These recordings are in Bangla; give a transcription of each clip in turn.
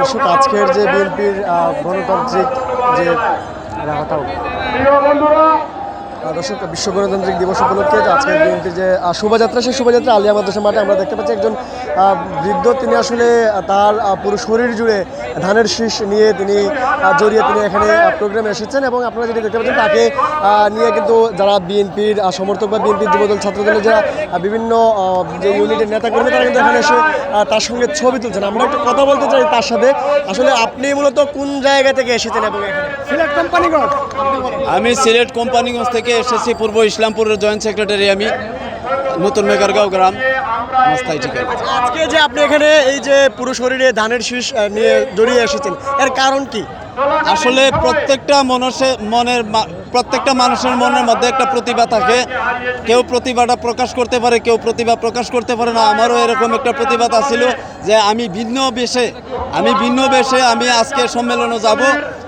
দর্শক আজকের যে বিএনপির গণতান্ত্রিক যে দর্শক, বিশ্ব গণতান্ত্রিক দিবস উপলক্ষে আজকের বিএনপির যে শোভাযাত্রা, সেই শোভাযাত্রা আলিয়া মাদ্রাসা মাঠে আমরা দেখতে পাচ্ছি একজন বৃদ্ধ তিনি আসলে তার পুরো শরীর জুড়ে ধানের শীষ নিয়ে তিনি জড়িয়ে তিনি এখানে প্রোগ্রামে এসেছেন এবং আপনারা যেটি দেখতে পাচ্ছেন তাকে নিয়ে কিন্তু যারা বিএনপির সমর্থক বা বিএনপির যুবদল ছাত্রদলের যারা বিভিন্ন যে ইউনিটের নেতা কর্মী তারা কিন্তু এখানে এসে তার সঙ্গে ছবি তুলছেন। আমরা একটু কথা বলতে চাই তার সাথে। আসলে আপনি মূলত কোন জায়গা থেকে এসেছেন এবং সিলেট কোম্পানিগঞ্জ। আমি সিলেট কোম্পানিগঞ্জ থেকে এসেছি পূর্ব ইসলামপুরের জয়েন্ট সেক্রেটারি আমি নতুন মেগারগাঁও গ্রাম। আজকে যে আপনি এখানে এই যে পুরো শরীরে ধানের শীষ নিয়ে জড়িয়ে এসেছেন এর কারণ কি? আসলে প্রত্যেকটা মানুষের মনের মা- প্রত্যেকটা মানুষের মনের মধ্যে একটা প্রতিভা থাকে। কেউ প্রতিভাটা প্রকাশ করতে পারে কেউ প্রতিভা প্রকাশ করতে পারে না। আমারও এরকম একটা প্রতিভা ছিল যে আমি ভিন্ন বেশে আমি ভিন্ন বেশে আমি আজকে সম্মেলনে যাব।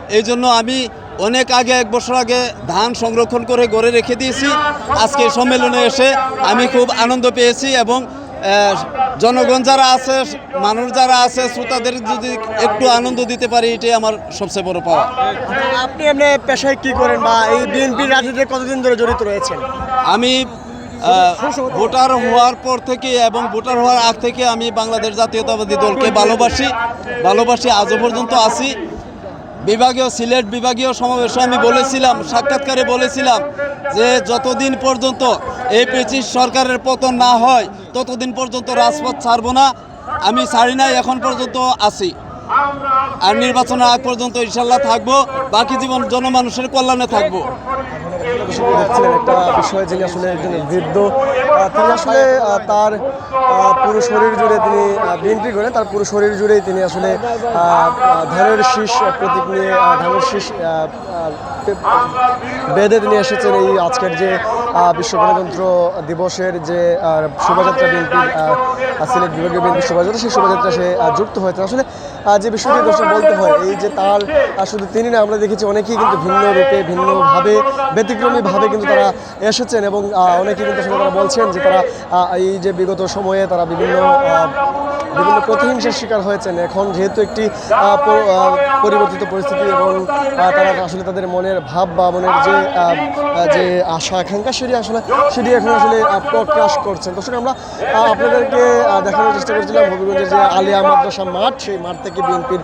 এই জন্য আমি অনেক আগে এক বছর আগে ধান সংরক্ষণ করে গড়ে রেখে দিয়েছি। আজকে সম্মেলনে এসে আমি খুব আনন্দ পেয়েছি এবং জনগণ যারা আছে মানুষ যারা আছে শ্রোতাদের যদি একটু আনন্দ দিতে পারি এটাই আমার সবচেয়ে বড় পাওয়া। আপনি এমনি পেশায় কি করেন বা এই বিএনপির রাজনীতিতে কতদিন ধরে জড়িত রয়েছেন? আমি ভোটার হওয়ার পর থেকে এবং ভোটার হওয়ার আগ থেকে আমি বাংলাদেশ জাতীয়তাবাদী দলকে ভালোবাসি। ভালোবাসি আজও পর্যন্ত আছি। বিভাগীয় সিলেট বিভাগীয় সমাবেশে আমি বলেছিলাম, সাক্ষাৎকারে বলেছিলাম যে যতদিন পর্যন্ত এই পেচিস সরকারের পতন না হয়, ততদিন পর্যন্ত রাজপথ ছাড়ব না। আমি ছাড়ি নাই, এখন পর্যন্ত আছি। আর নির্বাচনের আগ পর্যন্ত ইনশাল্লাহ থাকব, বাকি জীবন জনমানুষের কল্যাণে থাকব। একটা বিষয় যিনি আসলে একজন বৃদ্ধ তিনি আসলে তার পুরো শরীর জুড়ে তিনি বিএনপি করেন তার পুরো শরীর জুড়েই তিনি আসলে ধানের শীষ প্রতীক নিয়ে ধানের শীষ বেঁধে তিনি এসেছেন এই আজকের যে বিশ্ব গণতন্ত্র দিবসের যে শোভাযাত্রা বিএনপির সিলেট বিভাগীয় বিএনপি শোভাযাত্রা, সেই শোভাযাত্রা সে যুক্ত হয়েছে আসলে যে বিষয়টি দর্শক বলতে হয়, এই যে তার শুধু তিনি না, আমরা দেখেছি অনেকেই কিন্তু ভিন্ন রূপে, ভিন্নভাবে, ব্যতিক্রমীভাবে কিন্তু তারা এসেছেন এবং অনেকেই কিন্তু আসলে তারা বলছেন যে তারা এই যে বিগত সময়ে তারা বিভিন্ন বিভিন্ন প্রতিহিংসার শিকার হয়েছেন। এখন যেহেতু একটি পরিবর্তিত পরিস্থিতি এবং তারা আসলে তাদের মনের ভাব বা মনের যে যে আশা, আকাঙ্ক্ষা সেটি আসলে, সেটি এখন আসলে প্রকাশ করছেন। দর্শক, আমরা আপনাদেরকে দেখানোর চেষ্টা করছিলাম হবিগঞ্জের যে আলিয়া মাদ্রাসা মাঠ, সেই মাঠ থেকে বিএনপির